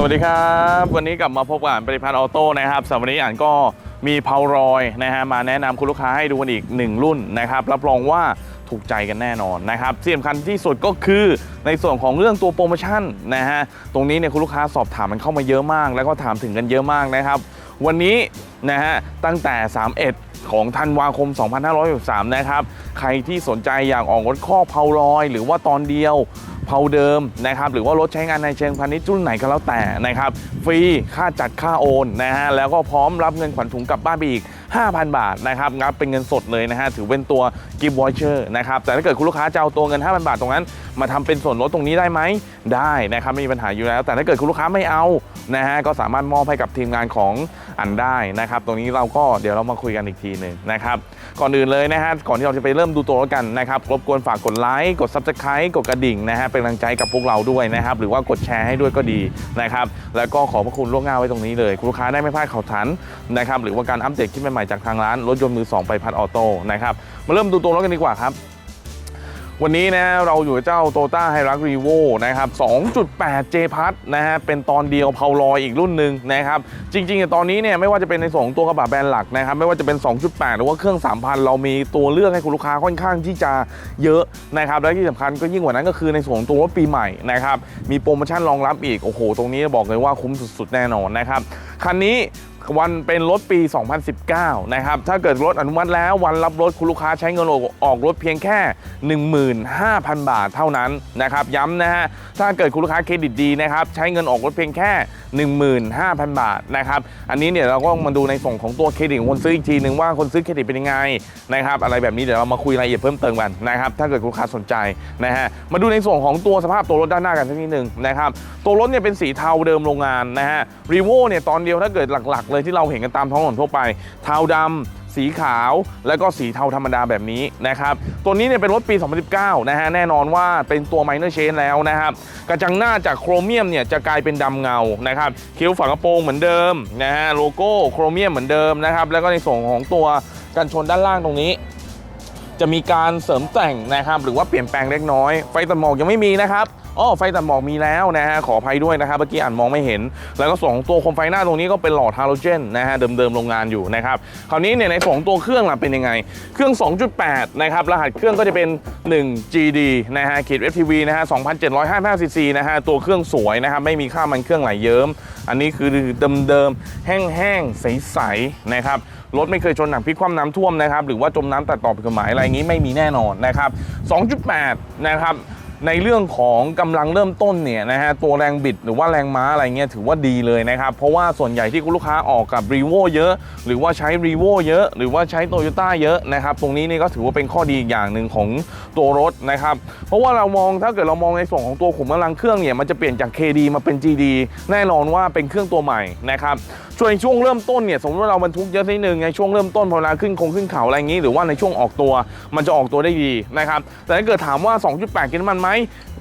สวัสดีครับ วันนี้กลับมาพบกับอ่านปริพันธ์ออโต้นะครับสำหรับวันนี้อ่านก็มีเพารอยนะฮะมาแนะนำคุณลูกค้าให้ดูกันอีกหนึ่งรุ่นนะครับรับรองว่าถูกใจกันแน่นอนนะครับที่สำคัญที่สุดก็คือในส่วนของเรื่องตัวโปรโมชั่นนะฮะตรงนี้เนี่ยคุณลูกค้าสอบถามมันเข้ามาเยอะมาก แล้วก็ถามถึงกันเยอะมากนะครับ วันนี้นะฮะตั้งแต่ 31 ของธันวาคม 2563 นะครับ ใครที่สนใจอยากออกรถข้อเพารอย หรือว่าตอนเดียวเพาเดิมนะครับหรือว่ารถใช้งานในเชิงพาณิชย์รุ่นไหนก็แล้วแต่นะครับฟรีค่าจัดค่าโอนนะฮะแล้วก็พร้อมรับเงินขวัญถุงกลับบ้านไปอีก 5,000 บาทนะครับงับเป็นเงินสดเลยนะฮะถือเป็นตัวกิฟต์วอเชอร์นะครับแต่ถ้าเกิดคุณลูกค้าจะเอาตัวเงิน 5,000 บาทตรงนั้น มาทำเป็นส่วนลดตรงนี้ได้ไหมได้นะครับไม่มีปัญหาอยู่แล้ว แต่ถ้าเกิดคุณลูกค้าไม่เอานะฮะก็สามารถมอบให้กับทีมงานของ อันได้นะครับ ตรงนี้เราก็เดี๋ยวเรามาคุยกันอีกทีหนึ่งนะครับ ก่อนอื่นเลยนะฮะก่อนที่เราจะไปเริ่มดูตัวรถกันนะครับรบกวนฝากกดไลค์กด Subscribe กดกระดิ่งนะฮะเป็นกำลังใจกับพวกเราด้วยนะครับ หรือว่ากดแชร์ให้ด้วยก็ดีนะครับ แล้วก็ขอพระคุณล่วงหน้าไว้ตรงนี้เลย คุณลูกค้าได้ไม่พลาดข่าวสารนะครับหรือว่าการอัปเดตคลิปใหม่ๆจากทางร้านรถยนต์มือสองไปพัดออโต้นะครับมาเริ่มดูตัวรถกันดีกว่าครับ วันนี้นะเราอยู่กับเจ้า t o ต้าไฮรักรีโวนะครับ 2.8 J พัทนะฮะเป็นตอนเดียวเพาลอยอีกรุ่นหนึ่งนะครับ จริงๆอะตอนนี้เนี่ยไม่ว่าจะเป็นในส่วนของตัวกระบะแบรนด์หลักนะครับ ไม่ว่าจะเป็น 2.8 หรือว่าเครื่อง 3,000 เรามีตัวเลือกให้คุณลูกค้าค่อนข้างที่จะเยอะนะครับ และที่สำคัญก็ยิ่งกว่านั้นก็คือในส่วนของตัวรถปีใหม่นะครับมีโปรโมชั่นรองรับอีก โอ้โห ตรงนี้บอกเลยว่าคุ้มสุดๆ แน่นอนนะครับคันนี้ วันเป็นรถปี 2019 นะครับ ถ้าเกิดรถอนุมัติแล้ววันรับรถคุณลูกค้าใช้เงินออกออกรถเพียงแค่ 15,000 บาทเท่านั้นนะครับ ย้ำนะฮะ ถ้าเกิดคุณลูกค้าเครดิตดีนะครับ ใช้เงินออกรถเพียงแค่ 15,000 บาทนะครับ อันนี้เนี่ยเราก็มาดูในส่งของตัวเครดิตของคนซื้ออีกทีหนึ่งว่าคนซื้อเครดิตเป็นยังไงนะครับ อะไรแบบนี้เดี๋ยวเรามาคุยรายละเอียดเพิ่มเติมกันนะครับ ถ้าเกิดคุณลูกค้าสนใจนะฮะ มาดูในส่วนของตัวสภาพตัวรถด้านหน้ากันสักนิดหนึ่งนะครับ ตัวรถเนี่ยเป็นสีเทาเดิมโรงงานนะฮะรีโวเนี่ยตอนเดียวถ้าเกิดหลักๆเลยที่เราเห็นกันตามท้องถนนทั่วไป เทาดำสีขาว แล้วก็สีเทาธรรมดาแบบนี้นะครับ ตัวนี้เนี่ยเป็นรถปี 2019 นะฮะ แน่นอนว่าเป็นตัว minor change แล้วนะครับ กระจังหน้าจากโครเมียมเนี่ยจะกลายเป็นดำเงานะครับคิ้วฝากระโปรงเหมือนเดิมนะฮะ โลโก้โครเมียมเหมือนเดิมนะครับ แล้วก็ในส่วนของตัวกันชนด้านล่างตรงนี้ จะมีการเสริมแต่งนะครับ หรือว่าเปลี่ยนแปลงเล็กน้อย ไฟตัดหมอกยังไม่มีนะครับอ๋อไฟตัดหมอกมีแล้วนะฮะขออภัยด้วยนะครับเมื่อกี้อ่านมองไม่เห็น แล้วก็ส่วนของตัวโคมไฟหน้าตรงนี้ก็เป็นหลอดฮาโลเจนนะฮะเดิมๆโรงงานอยู่นะครับคราวนี้เนี่ยในสองตัวเครื่องล่ะเป็นยังไง เครื่อง 2.8 นะครับ รหัสเครื่องก็จะเป็น 1 GD นะฮะขีด FTV นะฮะ2,755 cc นะฮะตัวเครื่องสวยนะครับไม่มีค่ามันเครื่องไหลเยิ้ม อันนี้คือเดิมๆแห้งๆใสๆนะครับ รถไม่เคยชนหนักพลิกคว่ำน้ำท่วมนะครับหรือว่าจมน้ำตัดต่อผิดกฎหมายอะไรอย่างนี้ไม่มีแน่นอนนะครับ2.8นะครับ ในเรื่องของกำลังเริ่มต้นเนี่ยนะฮะตัวแรงบิดหรือว่าแรงม้าอะไรเงี้ยถือว่าดีเลยนะครับ เพราะว่าส่วนใหญ่ที่คุณลูกค้าออกกับ r ีโวเยอะ หรือว่าใช้ r ีโวเยอะ หรือว่าใช้โตโยต้าเยอะนะครับ ตรงนี้นี่ก็ถือว่าเป็นข้อดีอีกอย่างหนึ่งของตัวรถนะครับ เพราะว่าเรามองถ้าเกิดเรามองในส่วนของตัวขุมกำลังเครื่องเนี่ยมันจะเปลี่ยนจาก KD มาเป็น GD แน่นอนว่าเป็นเครื่องตัวใหม่นะครับช่วงช่วงเริ่มต้นเนี่ยสมมติว่าเราบรรทุกเยอะนิดนึงในช่วงเริ่มต้นพอเวลาขึ้นคงขึ้นเขาอะไรอย่างนี้ หรือว่าในช่วงออกตัวมันจะออกตัวได้ดีนะครับแต่ถ้าเกิดถามว่า 2.8 กินน้ำมันไหม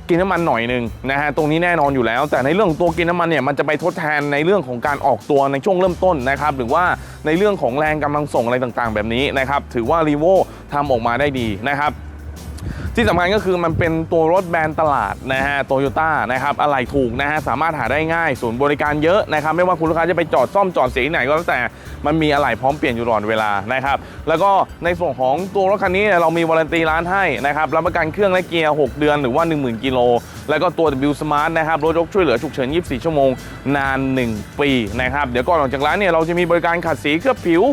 กินน้ำมันหน่อยหนึ่งนะฮะตรงนี้แน่นอนอยู่แล้ว แต่ในเรื่องของตัวกินน้ำมันเนี่ยมันจะไปทดแทนในเรื่องของการออกตัวในช่วงเริ่มต้นนะครับหรือว่าในเรื่องของแรงกำลังส่งอะไรต่างๆ แบบนี้นะครับถือว่ารีโวทำออกมาได้ดีนะครับ ที่สำคัญก็คือมันเป็นตัวรถแบรนด์ตลาดนะฮะโตโยต้านะครับอะไรถูกนะฮะสามารถหาได้ง่ายศูนย์บริการเยอะนะครับไม่ว่าคุณลูกค้าจะไปจอดซ่อมจอดเสียที่ไหนก็แล้วแต่มันมีอะไรพร้อมเปลี่ยนอยู่ตลอดเวลานะครับแล้วก็ในส่วนของตัวรถคันนี้เรามีวารันตีร้านให้นะครับรับประกันเครื่องและเกียร์ 6 เดือนหรือว่า 10,000 กิโล แล้วก็ตัว W Smart นะครับรถยกช่วยเหลือฉุกเฉิน 24 ชั่วโมงนาน 1 ปีนะครับเดี๋ยวก่อนออกจากร้านเนี่ยเราจะมีบริการขัดสีเคลือบผิว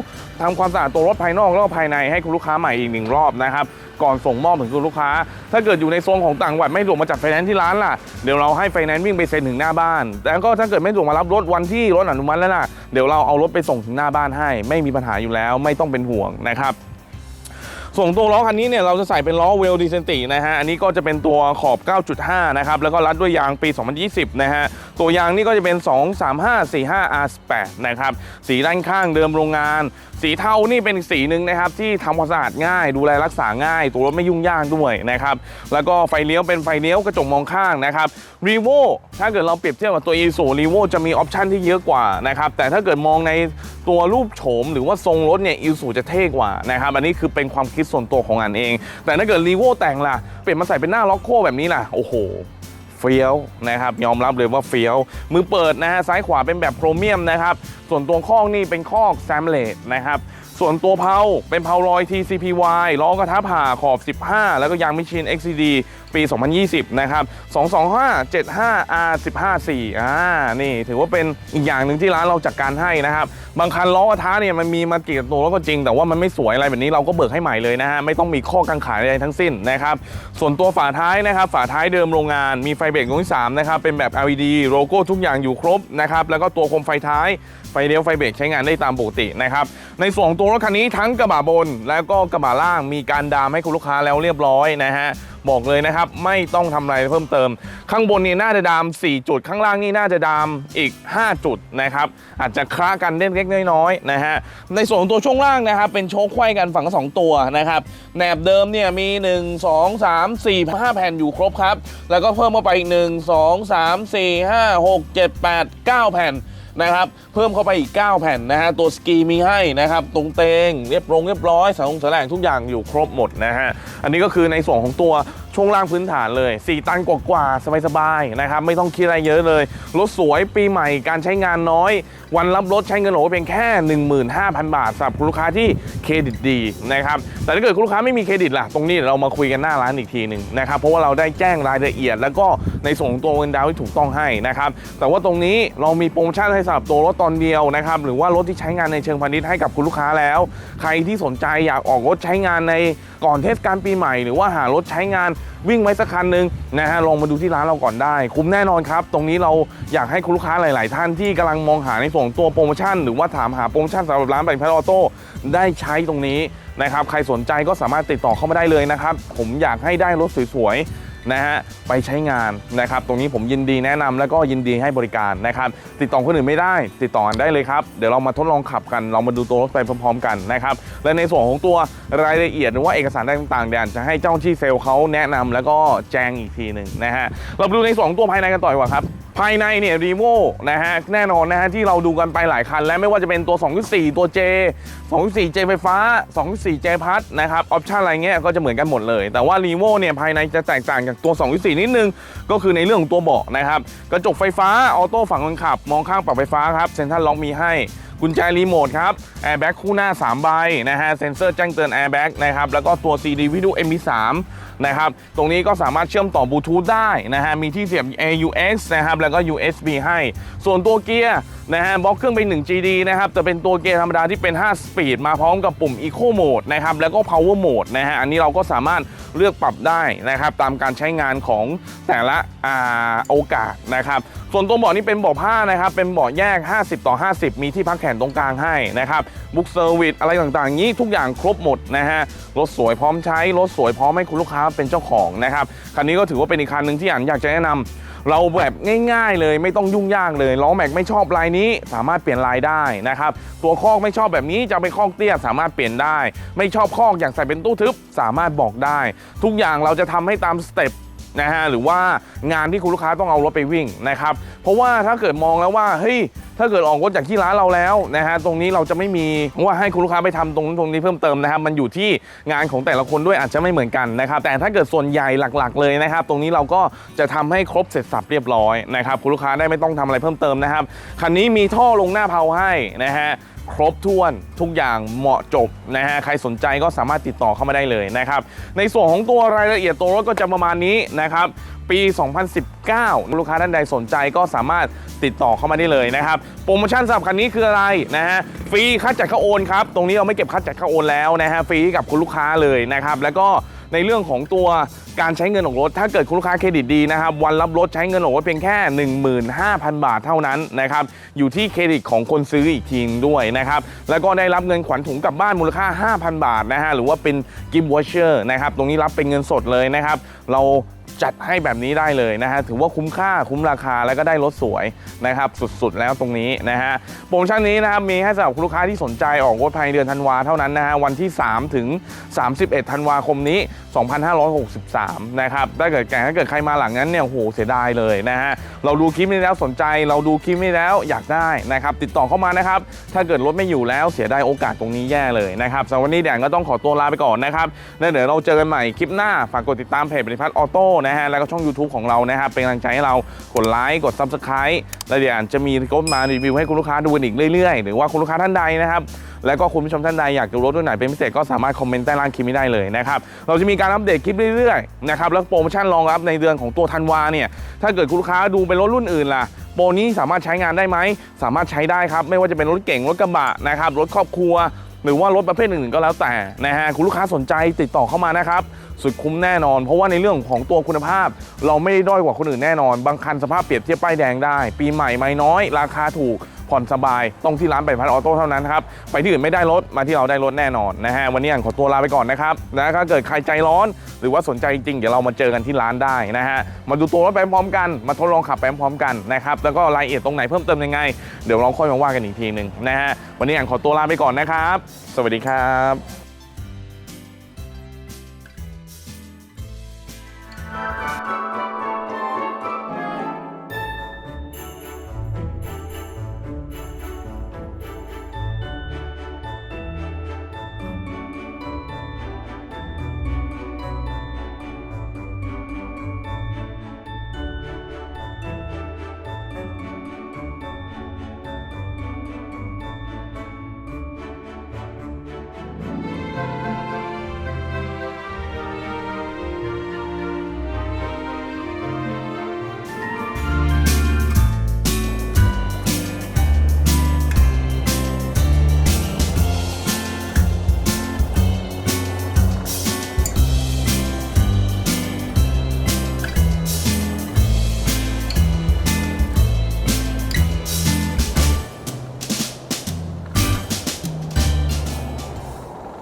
ทำความสะอาดตัวรถภายนอกแล้วก็ภายในให้คุณลูกค้าใหม่อีกหนึ่งรอบนะครับ ก่อนส่งมอบถึงคุณลูกค้า ถ้าเกิดอยู่ในโซนของต่างจังหวัดไม่ส่งมาจัดไฟแนนซ์ที่ร้านล่ะเดี๋ยวเราให้ไฟแนนซ์วิ่งไปเซ็นถึงหน้าบ้านแต่ก็ถ้าเกิดไม่ส่งมารับรถวันที่รถอนุมัติแล้วล่ะเดี๋ยวเราเอารถไปส่งถึงหน้าบ้านให้ ไม่มีปัญหาอยู่แล้วไม่ต้องเป็นห่วงนะครับ ส่วนตัวล้อคันนี้เนี่ยเราจะใส่เป็นล้อเวลดีเซนตินะฮะอันนี้ก็จะเป็นตัวขอบ 9.5 นะครับ แล้วก็รัดด้วยยางปี 2020 นะฮะ ตัวยางนี่ก็จะเป็น 23545 R8 นะครับ สีด้านข้างเดิมโรงงาน สีเทานี่เป็นสีหนึ่งนะครับ ที่ทำความสะอาดง่าย ดูแลรักษาง่าย ตัวรถไม่ยุ่งยากด้วยนะครับ แล้วก็ไฟเลี้ยวเป็นไฟเลี้ยวกระจกมองข้างนะครับรีโวถ้าเกิดเราเปรียบเทียบกับตัว e s u r e v o จะมีออปชันที่เยอะกว่านะครับแต่ถ้าเกิดมองใน ตัวรูปโฉมหรือว่าทรงรถเนี่ย e s u จะเท่กว่านะครับอันนี้คือเป็นความคิดส่วนตัวของอันเอง แต่ถ้าเกิดรีโวแต่งล่ะ เปลี่ยนมาใส่เป็นหน้าล็อกโคแบบนี้ล่ะ โอ้โหเฟี้ยวนะครับยอมรับเลยว่าเฟี้ยว มือเปิดนะฮะซ้ายขวาเป็นแบบโครเมียมนะครับส่วนตัวข้องนี่เป็นข้อแซมเลตนะครับส่วนตัวเพาเป็นเพารอย TCPY ล้อกระทะผ่าขอบ 15 แล้วก็ยางมิชิน XCD ปี 2020 นะครับ 225 75 R 15 4 อ่า นี่ถือว่าเป็นอีกอย่างหนึ่งที่ร้านเราจัดการให้นะครับ บางคันล้อกระทะเนี่ยมันมีมากี่ตัวแล้วก็จริง แต่ว่ามันไม่สวยอะไรแบบนี้เราก็เบิกให้ใหม่เลยนะฮะ ไม่ต้องมีข้อกังขาใดทั้งสิ้นนะครับ ส่วนตัวฝาท้ายนะครับ ฝาท้ายเดิมโรงงาน มีไฟเบรกดวงที่3นะครับ เป็นแบบ LED โลโก้ทุกอย่างอยู่ครบนะครับ แล้วก็ตัวโคมไฟท้ายไฟเลี้ยวไฟเบรกใช้งานได้ตามปกตินะครับ ในส่วนของตัวรถคันนี้ทั้งกระบะบน แล้วก็กระบะล่างมีการดามให้คุณลูกค้าแล้วเรียบร้อยนะฮะ บอกเลยนะครับ ไม่ต้องทำอะไรเพิ่มเติม ข้างบนนี่น่าจะดาม 4 จุด ข้างล่างนี่น่าจะดามอีก 5 จุดนะครับ อาจจะคล้ากันเล็กๆน้อยๆนะฮะ ในส่วนของตัวช่วงล่างนะครับ เป็นโชคไขว้กันฝั่งละสองตัวนะครับ แหนบเดิมเนี่ยมี 1 2 3 4 5 แผ่นอยู่ครบครับ แล้วก็เพิ่มเข้าไปอีก 1 2 3 4 5 6 7 8 9 แผ่น นะครับ เพิ่มเข้าไปอีก 9 แผ่นนะฮะ ตัวสกีมีให้นะครับ ตรงเตงเรียบรงเรียบร้อยสายองสาแหลงทุกอย่างอยู่ครบหมดนะฮะ อันนี้ก็คือในส่วนของตัว ช่วงล่างพื้นฐานเลย 4 ตันกว่าๆสบายๆนะครับไม่ต้องคิดอะไรเยอะเลย รถสวยปีใหม่การใช้งานน้อย วันรับรถใช้เงินโหลเพียงแค่ 15,000 บาทสำหรับคุณลูกค้าที่เครดิตดีนะครับแต่ถ้าเกิดคุณลูกค้าไม่มีเครดิตล่ะตรงนี้เรามาคุยกันหน้าร้านอีกทีหนึ่งนะครับเพราะว่าเราได้แจ้งรายละเอียด แล้วก็ในส่วนของตัวเงินดาวน์ที่ถูกต้องให้นะครับแต่ว่าตรงนี้เรามีโปรโมชั่นให้สำหรับตัวรถตอนเดียวนะครับหรือว่ารถที่ใช้งานในเชิงพาณิชย์ให้กับคุณลูกค้าแล้ว ใครที่สนใจอยากออกรถใช้งานใน ก่อนเทศกาลปีใหม่ หรือว่าหารถใช้งานวิ่งไว้สักคันหนึ่งนะฮะลองมาดูที่ร้านเราก่อนได้ คุ้มแน่นอนครับ ตรงนี้เราอยากให้คุณลูกค้าหลาย ๆ ท่านที่กำลังมองหาในส่วนของตัวโปรโมชั่น หรือว่าถามหาโปรโมชั่นสำหรับร้านแบงค์พัทออโต้ได้ใช้ตรงนี้นะครับใครสนใจก็สามารถติดต่อเข้ามาได้เลยนะครับผมอยากให้ได้รถสวยๆ นะฮะไปใช้งานนะครับ ตรงนี้ผมยินดีแนะนำแล้วก็ยินดีให้บริการนะครับ ติดต่อคนอื่นไม่ได้ ติดต่อกันได้เลยครับ เดี๋ยวเรามาทดลองขับกัน เรามาดูตัวรถไปพร้อมๆกันนะครับ และในส่วนของตัวรายละเอียดหรือว่าเอกสารต่างๆเดี๋ยวจะให้เจ้าที่เซลล์เขาแนะนำแล้วก็แจ้งอีกทีหนึ่งนะฮะเราดูในส่วนของตัวภายในกันต่อดีกว่าครับ ภายในเนี่ยรีโวนะฮะแน่นอนนะฮะที่เราดูกันไปหลายคัน และไม่ว่าจะเป็นตัว 2.4 ตัว J 2.4 J ไฟฟ้า 2.4 J พัดนะครับออปชั่นอะไรเงี้ยก็จะเหมือนกันหมดเลย แต่ว่ารีโวเนี่ยภายในจะแตกต่างจากตัว 2.4 นิดนึง ก็คือในเรื่องของตัวเบาะนะครับกระจกไฟฟ้าออโต้ฝั่งคนขับ มองข้างปรับไฟฟ้าครับเซ็นทรัลล็อกมีให้กุญแจรีโมทครับแอร์แบ็กคู่หน้า 3 ใบนะฮะเซ็นเซอร์แจ้งเตือนแอร์แบ็กนะครับแล้วก็ตัว CD วิดีโอ MP3 นะครับตรงนี้ก็สามารถเชื่อมต่อบลูทูธได้นะฮะมีที่เสียบ AUX นะครับแล้วก็ USB ให้ ส่วนตัวเกียร์นะฮะบล็อกเครื่องเป็น 1 GD นะครับแต่เป็นตัวเกียร์ธรรมดาที่เป็น 5 สปีด มาพร้อมกับปุ่ม Eco Mode นะครับแล้วก็ Power Mode นะฮะอันนี้เราก็สามารถเลือกปรับได้นะครับตามการใช้งานของแต่ละอ่าโอกาสนะครับส่วนตัวเบาะนี่เป็นเบาะผ้านะครับ เป็นเบาะแยก 50 ต่อ 50 มีที่พักแขนตรงกลางให้นะครับ บุ๊กเซอร์วิสอะไรต่างๆ นี้ทุกอย่างครบหมดนะฮะ รถสวยพร้อมใช้ รถสวยพร้อมให้คุณลูกค้าเป็นเจ้าของนะครับ คันนี้ก็ถือว่าเป็นอีกคันหนึ่งที่อันอยากจะแนะนำ เราแบบง่าย ๆ เลยไม่ต้องยุ่งยากเลยล้อแม็กไม่ชอบลายนี้ สามารถเปลี่ยนลายได้นะครับตัวคอกไม่ชอบแบบนี้จะไปคอกเตี้ยสามารถเปลี่ยนได้ ไม่ชอบคอกอยากใส่เป็นตู้ทึบสามารถบอกได้ ทุกอย่างเราจะทำให้ตามสเต็ป นะฮะหรือว่างานที่คุณลูกค้าต้องเอารถไปวิ่งนะครับเพราะว่าถ้าเกิดมองแล้วว่าเฮ้ยถ้าเกิดออกรถจากที่ร้านเราแล้วนะฮะตรงนี้เราจะไม่มีว่าให้คุณลูกค้าไปทำตรงนู้นตรงนี้เพิ่มเติมนะครับมันอยู่ที่งานของแต่ละคนด้วยอาจจะไม่เหมือนกันนะครับแต่ถ้าเกิดส่วนใหญ่หลักๆ เลยนะครับ ตรงนี้เราก็จะทำให้ครบเสร็จสับเรียบร้อยนะครับคุณลูกค้าได้ไม่ต้องทำอะไรเพิ่มเติมนะครับคันนี้มีท่อลงหน้าเพาให้นะฮะ ครบถ้วนทุกอย่างเหมาะจบนะฮะใครสนใจก็สามารถติดต่อเข้ามาได้เลยนะครับ ในส่วนของตัวรายละเอียดตัวรถก็จะประมาณนี้นะครับ ปี 2019 ลูกค้าท่านใดสนใจก็สามารถติดต่อเข้ามาได้เลยนะครับ โปรโมชั่นสำหรับคันนี้คืออะไรนะฮะฟรีค่าจัดค่าโอนครับ ตรงนี้เราไม่เก็บค่าจัดค่าโอนแล้วนะฮะฟรีให้กับคุณลูกค้าเลยนะครับ แล้วก็ ในเรื่องของตัวการใช้เงินของรถ ถ้าเกิดคุณลูกค้าเครดิตดีนะครับวันรับรถใช้เงินของรถเพียงแค่ 15,000 บาทเท่านั้นนะครับอยู่ที่เครดิตของคนซื้ออีกทีนด้วยนะครับแล้วก็ได้รับเงินขวัญถุงกลับบ้านมูลค่า 5,000 บาทนะฮะหรือว่าเป็นกิฟต์วอชเชอร์นะครับตรงนี้รับเป็นเงินสดเลยนะครับเรา จัดให้แบบนี้ได้เลยนะฮะถือว่าคุ้มค่าคุ้มราคาแล้วก็ได้รถสวยนะครับสุดๆแล้วตรงนี้นะฮะโปรโมชั่นนี้นะครับมีให้สำหรับคุณลูกค้าที่สนใจออกรถภายในเดือนธันวาเท่านั้นนะฮะวันที่ 3 ถึง 31 ธันวาคมนี้ 2563 นะครับถ้าเกิดแก่ถ้าเกิดใครมาหลังนั้นเนี่ยโอ้โหเสียดายเลยนะฮะเราดูคลิปนี้แล้วสนใจเราดูคลิปนี้แล้วอยากได้นะครับติดต่อเข้ามานะครับถ้าเกิดรถไม่อยู่แล้วเสียดายโอกาสตรงนี้แย่เลยนะครับสำหรับวันนี้แดงก็ต้องขอตัวลาไปก่อนนะครับแล้วเดี๋ยวเราเจอกันใหม่คลิปหน้าฝากกดติดตามเพจบริพัตรออโต้นะฮะแล้วก็ช่อง YouTube ของเรานะครับเป็นกำลังใจให้เรากดไลค์กด Subscribe แล้วเดี๋ยวจะมีก็มารีวิวให้คุณลูกค้าดูอีกเรื่อยๆ หรือว่าคุณลูกค้าท่านใดนะครับแล้วก็คุณผู้ชมท่านใดอยากดูรถรุ่นไหนเป็นพิเศษก็สามารถคอมเมนต์ใต้ล่างคลิปนี้ได้เลยนะครับ เราจะมีการอัปเดตคลิปเรื่อยๆนะครับแล้วโปรโมชั่นรองรับในเดือนของตัวธันวาเนี่ยถ้าเกิดคุณลูกค้าดูเป็นรถรุ่นอื่นล่ะโปรนี้สามารถใช้งานได้ไหมสามารถใช้ได้ครับ ไม่ว่าจะเป็นรถเก่งรถกระบะนะครับรถครอบครัว หรือว่ารถประเภทอื่นๆก็แล้วแต่นะฮะคุณลูกค้าสนใจติดต่อเข้ามานะครับสุดคุ้มแน่นอน เพราะว่าในเรื่องของตัวคุณภาพ เราไม่ได้ด้อยกว่าคนอื่นแน่นอน บางคันสภาพเปรียบเทียบป้ายแดงได้ ปีใหม่ไม่น้อย ราคาถูก ผ่อนสบายต้องที่ร้านไปพันออโต้เท่านั้นครับ ไปที่อื่นไม่ได้รถ มาที่เราได้รถแน่นอนนะฮะวันนี้อ่านขอตัวลาไปก่อนนะครับนะถ้าเกิดใครใจร้อน หรือว่าสนใจจริงเดี๋ยวเรามาเจอกันที่ร้านได้นะฮะมาดูตัวรถไปพร้อมกันมาทดลองขับไปพร้อมกันนะครับแล้วก็รายละเอียดตรงไหนเพิ่มเติมยังไงเดี๋ยวเราค่อยมาว่ากันอีกทีหนึ่งนะฮะวันนี้อ่านขอตัวลาไปก่อนนะครับ สวัสดีครับ